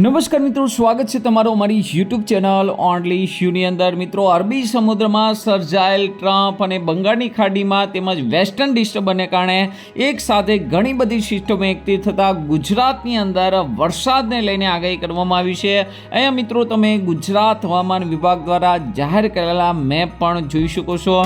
નમસ્કાર મિત્રો, સ્વાગત છે તમારો અમારી યુટ્યુબ ચેનલ ઓનલી શ્યુની અંદર. મિત્રો, અરબી સમુદ્રમાં સર્જાયેલ ટ્રમ્પ અને બંગાળની ખાડીમાં તેમજ વેસ્ટર્ન ડિસ્ટર્બને કારણે એક સાથે ઘણી બધી સિસ્ટમો એકઠી થતાં ગુજરાતની અંદર વરસાદને લઈને આગાહી કરવામાં આવી છે. અહીંયા મિત્રો, તમે ગુજરાત હવામાન વિભાગ દ્વારા જાહેર કરેલા મેપ પણ જોઈ શકો છો.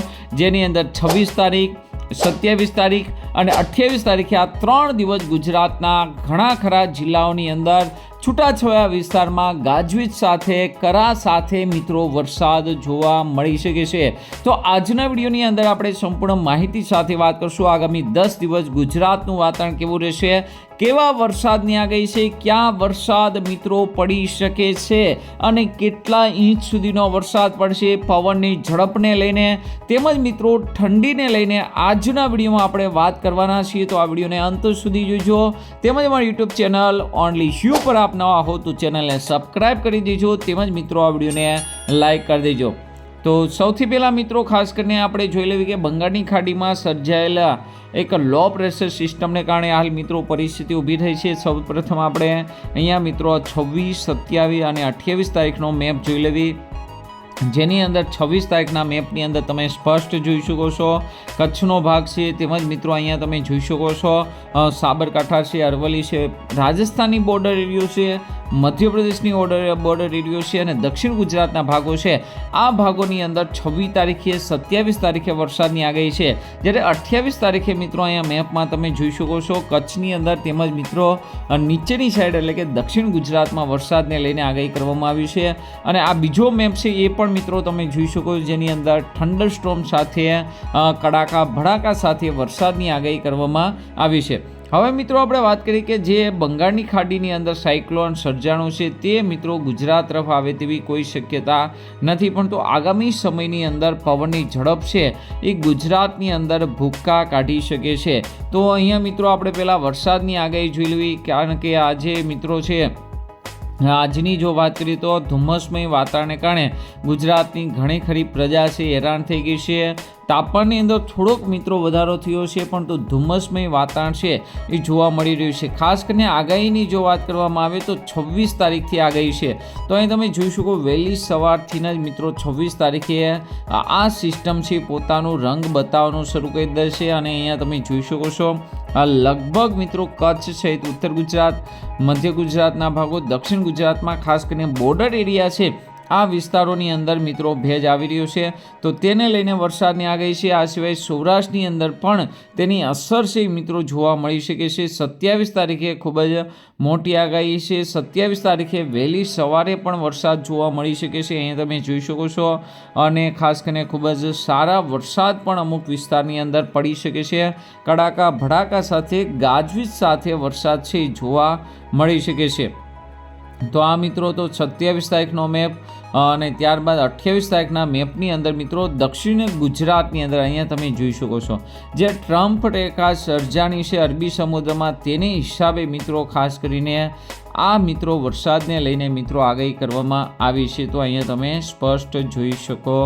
જેની અંદર છવ્વીસ તારીખ, સત્યાવીસ તારીખ અને અઠ્યાવીસ તારીખે આ ત્રણ દિવસ ગુજરાતના ઘણા ખરા જિલ્લાઓની અંદર છૂટાછવાયા વિસ્તારમાં ગાજવીજ સાથે, કરા સાથે મિત્રો વરસાદ જોવા મળી શકે છે. તો આજના વિડીયોની અંદર આપણે સંપૂર્ણ માહિતી સાથે વાત કરશું. આગામી દસ દિવસ ગુજરાતનું વાતાવરણ કેવું રહેશે? કેવા વરસાદની આગાહી છે? ક્યાં વરસાદ મિત્રો પડી શકે છે? અને કેટલા ઇંચ સુધીનો વરસાદ પડશે? પવનની ઝડપને લઈને તેમજ મિત્રો ઠંડીને લઈને આજના વિડીયોમાં આપણે વાત કરવાના છીએ તો આ વિડીયોને અંત સુધી જોજો. તેમજ અમારી યુટ્યુબ ચેનલ ઓનલી શ્યુ પર આપ નવા હો તો ચેનલને સબસ્ક્રાઇબ કરી દેજો. તેમજ મિત્રો, આ વિડીયોને લાઇક કરી દેજો. તો સૌથી પહેલાં મિત્રો, ખાસ કરીને આપણે જોઈ લેવી કે બંગાળની ખાડીમાં સર્જાયેલા એક લો પ્રેશર સિસ્ટમને કારણે હાલ મિત્રો પરિસ્થિતિ ઊભી થઈ છે. સૌ પ્રથમ આપણે અહીંયા મિત્રો છવ્વીસ, સત્યાવીસ અને અઠ્યાવીસ તારીખનો મેપ જોઈ લેવી. જેની અંદર છવ્વીસ તારીખના મેપની અંદર તમે સ્પષ્ટ જોઈ શકો છો. કચ્છનો ભાગ છે તેમજ મિત્રો અહીંયા તમે જોઈ શકો છો. સાબરકાંઠા છે, અરવલ્લી છે, રાજસ્થાનની બોર્ડર એરિયો છે. મધ્યપ્રદેશની ઓર્ડર બોર્ડર એરિયો છે અને દક્ષિણ ગુજરાતના ભાગો છે. આ ભાગોની અંદર છવ્વીસ તારીખે સત્યાવીસ તારીખે વરસાદની આગાહી છે. જ્યારે અઠ્યાવીસ તારીખે મિત્રો અહીંયા મેપમાં તમે જોઈ શકો છો, કચ્છની અંદર તેમજ મિત્રો નીચેની સાઈડ એટલે કે દક્ષિણ ગુજરાતમાં વરસાદને લઈને આગાહી કરવામાં આવી છે. અને આ બીજો મેપ છે એ પણ મિત્રો તમે જોઈ શકો છો, જેની અંદર થંડર સ્ટોમ સાથે કડાકા ભડાકા સાથે વરસાદની આગાહી કરવામાં આવી છે. હવે મિત્રો આપણે વાત કરી કે જે બંગાળની ખાડીની અંદર સાયક્લોન સર્જાણું છે, તે મિત્રો ગુજરાત તરફ આવે તેવી કોઈ શક્યતા નથી. પણ તો આગામી સમયની અંદર પવનની ઝડપ છે, એ ગુજરાતની અંદર ભૂક્કા કાઢી શકે છે. તો અહીંયા મિત્રો આપણે પહેલાં વરસાદની આગાહી જોઈ લેવી કારણ કે આજે મિત્રો છે, આજની જો વાત કરીએ તો ધુમ્મસમય વાતાવરણને કારણે ગુજરાતની ઘણી ખરી પ્રજા છે, હેરાન થઈ ગઈ છે. તાપમાનની અંદર થોડોક મિત્રો વધારો થયો છે પણ તો ધુમ્મસમય વાતાવરણ છે એ જોવા મળી રહ્યું છે. ખાસ કરીને આગાહીની જો વાત કરવામાં આવે તો છવ્વીસ તારીખથી આગાહી છે. તો અહીં તમે જોઈ શકો વહેલી સવારથી જ મિત્રો છવ્વીસ તારીખે આ સિસ્ટમ છે પોતાનું રંગ બતાવવાનું શરૂ કરી દેશે અને અહીંયા તમે જોઈ શકો છો, આ લગભગ મિત્રો કચ્છ સહિત ઉત્તર ગુજરાત, મધ્ય ગુજરાતના ભાગો, દક્ષિણ ગુજરાતમાં ખાસ કરીને બોર્ડર એરિયા છે આ વિસ્તારોની અંદર મિત્રો ભેજ આવી રહ્યો છે. તો તેને લઈને વરસાદની આગાહી છે. આ સિવાય સૌરાષ્ટ્રની અંદર પણ તેની અસર છે મિત્રો જોવા મળી શકે છે. સત્યાવીસ તારીખે ખૂબ જ મોટી આગાહી છે. સત્યાવીસ તારીખે વહેલી સવારે પણ વરસાદ જોવા મળી શકે છે. અહીંયા તમે જોઈ શકો છો. અને ખાસ કરીને ખૂબ જ સારા વરસાદ પણ અમુક વિસ્તારની અંદર પડી શકે છે. કડાકા ભડાકા સાથે ગાજવીજ સાથે વરસાદ છે જોવા મળી શકે છે. તો આ મિત્રો તો સત્યાવીસ તારીખનો મેપ અને ત્યારબાદ અઠ્યાવીસ તારીખના મેપની અંદર મિત્રો દક્ષિણ ગુજરાતની અંદર અહીંયા તમે જોઈ શકો છો. જે ટ્રમ્પ રેખા સર્જાણી છે અરબી સમુદ્રમાં, તેને હિસાબે મિત્રો ખાસ કરીને આ મિત્રો વરસાદને લઈને મિત્રો આગાહી કરવામાં આવી છે. તો અહીંયા તમે સ્પષ્ટ જોઈ શકો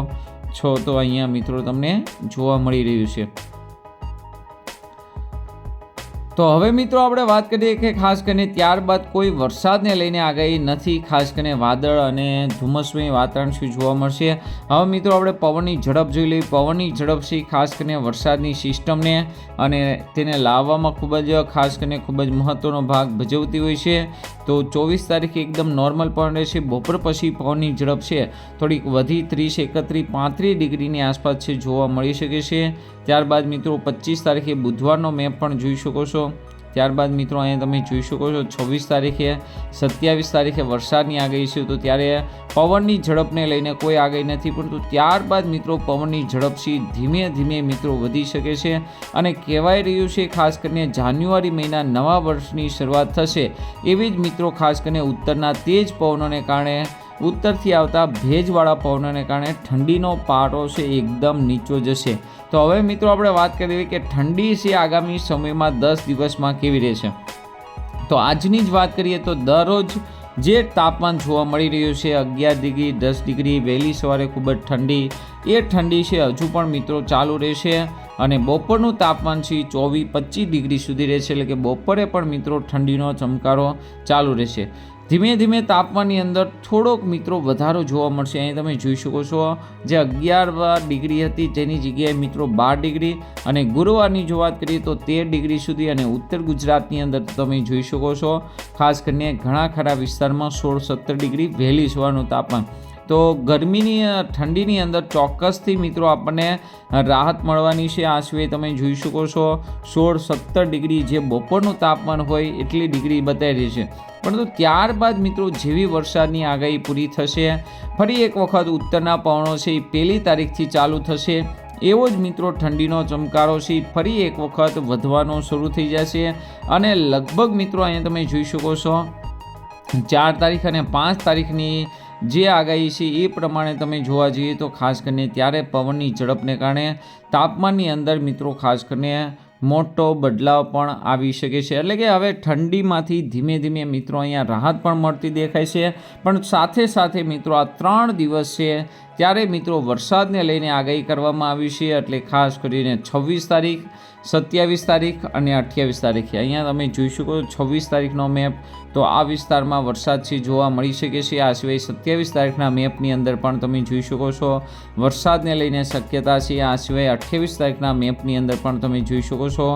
છો. તો અહીંયા મિત્રો તમને જોવા મળી રહ્યું છે. તો હવે મિત્રો આપણે વાત કરીએ કે ખાસ કરીને ત્યારબાદ કોઈ વરસાદને લઈને આગાહી નથી, ખાસ કરીને વાદળ અને ધુમ્મસમય વાતાવરણ શું જોવા મળશે? હવે મિત્રો આપણે પવનની ઝડપ જોઈ લઈએ. પવનની ઝડપ છે ખાસ કરીને વરસાદની સિસ્ટમને અને તેને લાવવામાં ખૂબ જ ખાસ કરીને ખૂબ જ મહત્ત્વનો ભાગ ભજવતી હોય છે. તો ચોવીસ તારીખે એકદમ નોર્મલ પવન રહેશે. બપોર પછી પવનની ઝડપ છે થોડીક વધી ત્રીસ, એકત્રીસ, પાંત્રીસ ડિગ્રીની આસપાસ છે જોવા મળી શકે છે. ત્યારબાદ મિત્રો પચીસ તારીખે બુધવારનો મેપ પણ જોઈ શકો છો. ત્યારબાદ મિત્રો અહીંયા તમે જોઈ શકો છો, છવ્વીસ તારીખે, સત્યાવીસ તારીખે વરસાદની આગાહી છે. તો ત્યારે પવનની ઝડપને લઈને કોઈ આગાહી નથી, પરંતુ ત્યારબાદ મિત્રો પવનની ઝડપથી ધીમે ધીમે મિત્રો વધી શકે છે. અને કહેવાય રહ્યું છે, ખાસ કરીને જાન્યુઆરી મહિના નવા વર્ષની શરૂઆત થશે. એવી જ મિત્રો ખાસ કરીને ઉત્તરના તેજ પવનોને કારણે ઉત્તરથી આવતા ભેજવાળા પવનોને કારણે ઠંડીનો પારો છે એકદમ નીચો જશે. તો હવે મિત્રો આપણે વાત કરીએ કે ઠંડી છે આગામી સમયમાં દસ દિવસમાં કેવી રહેશે. તો આજની જ વાત કરીએ તો દરરોજ જે તાપમાન જોવા મળી રહ્યું છે અગિયાર ડિગ્રી, દસ ડિગ્રી, વહેલી સવારે ખૂબ જ ઠંડી, એ ઠંડી છે હજુ પણ મિત્રો ચાલુ રહેશે. અને બપોરનું તાપમાન છે ચોવીસ પચીસ ડિગ્રી સુધી રહેશે. એટલે કે બપોરે પણ મિત્રો ઠંડીનો ચમકારો ચાલુ રહેશે. ધીમે ધીમે તાપમાનની અંદર થોડોક મિત્રો વધારો જોવા મળશે. અહીં તમે જોઈ શકો છો જે અગિયાર ડિગ્રી હતી તેની જગ્યાએ મિત્રો બાર ડિગ્રી અને ગુરુવારની જો વાત કરીએ તો તેર ડિગ્રી સુધી અને ઉત્તર ગુજરાતની અંદર તમે જોઈ શકો છો. ખાસ કરીને ઘણા ખરા વિસ્તારમાં સોળ સત્તર ડિગ્રી વહેલી સવારનું તાપમાન. તો ગરમીની ઠંડીની અંદર ચોક્કસથી મિત્રો આપણને રાહત મળવાની છે. આ સિવાય તમે જોઈ શકો છો, સોળ સત્તર ડિગ્રી જે બપોરનું તાપમાન હોય એટલી ડિગ્રી બતાવી છે. પરંતુ ત્યારબાદ મિત્રો જેવી વરસાદની આગાહી પૂરી થશે, ફરી એક વખત ઉત્તરના પવનો છે એ પહેલી તારીખથી ચાલુ થશે. એવો જ મિત્રો ઠંડીનો ચમકારો છે, ફરી એક વખત વધવાનો શરૂ થઈ જશે. અને લગભગ મિત્રો અહીંયા તમે જોઈ શકો છો, ચાર તારીખ અને પાંચ તારીખની જે આગાહી છે એ પ્રમાણે તમે જોવા જઈએ તો ખાસ કરીને ત્યારે પવનની ઝડપને કારણે તાપમાનની અંદર મિત્રો ખાસ કરીને મોટો બદલાવ પણ આવી શકે છે. એટલે કે હવે ઠંડીમાંથી ધીમે ધીમે મિત્રો અહીંયા રાહત પણ મળતી દેખાય છે. પણ સાથે સાથે મિત્રો આ ત્રણ દિવસ છે ત્યારે મિત્રો વરસાદને લઈને આગાહી કરવામાં આવી છે, એટલે ખાસ કરીને છવ્વીસ તારીખ, સત્યાવીસ તારીખ અને અઠ્યાવીસ તારીખે. અહીંયા તમે જોઈ શકો છવ્વીસ તારીખનો મેપ. તો આ વિસ્તારમાં વરસાદ છે, જોવા મળી શકે છે. આ સિવાય સત્યાવીસ તારીખના મેપની અંદર પણ તમે જોઈ શકો છો, વરસાદને લઈને શક્યતા છે. આ સિવાય અઠ્યાવીસ તારીખના મેપની અંદર પણ તમે જોઈ શકો છો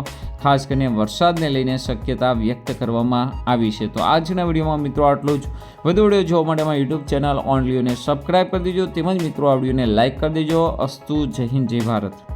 ખાસ કરીને વરસાદને લઈને શક્યતા વ્યક્ત કરવામાં આવી છે. તો આજના વિડીયોમાં મિત્રો આટલું જ. વધુ વીડિયો જોવા માટે અમારી યુટ્યુબ ચેનલ ઓનલીઓને સબસ્ક્રાઈબ કરી દેજો. તેમજ મિત્રો આ વિડીયોને લાઇક કરી દેજો. અસ્તુ જય હિન્દ, જય ભારત.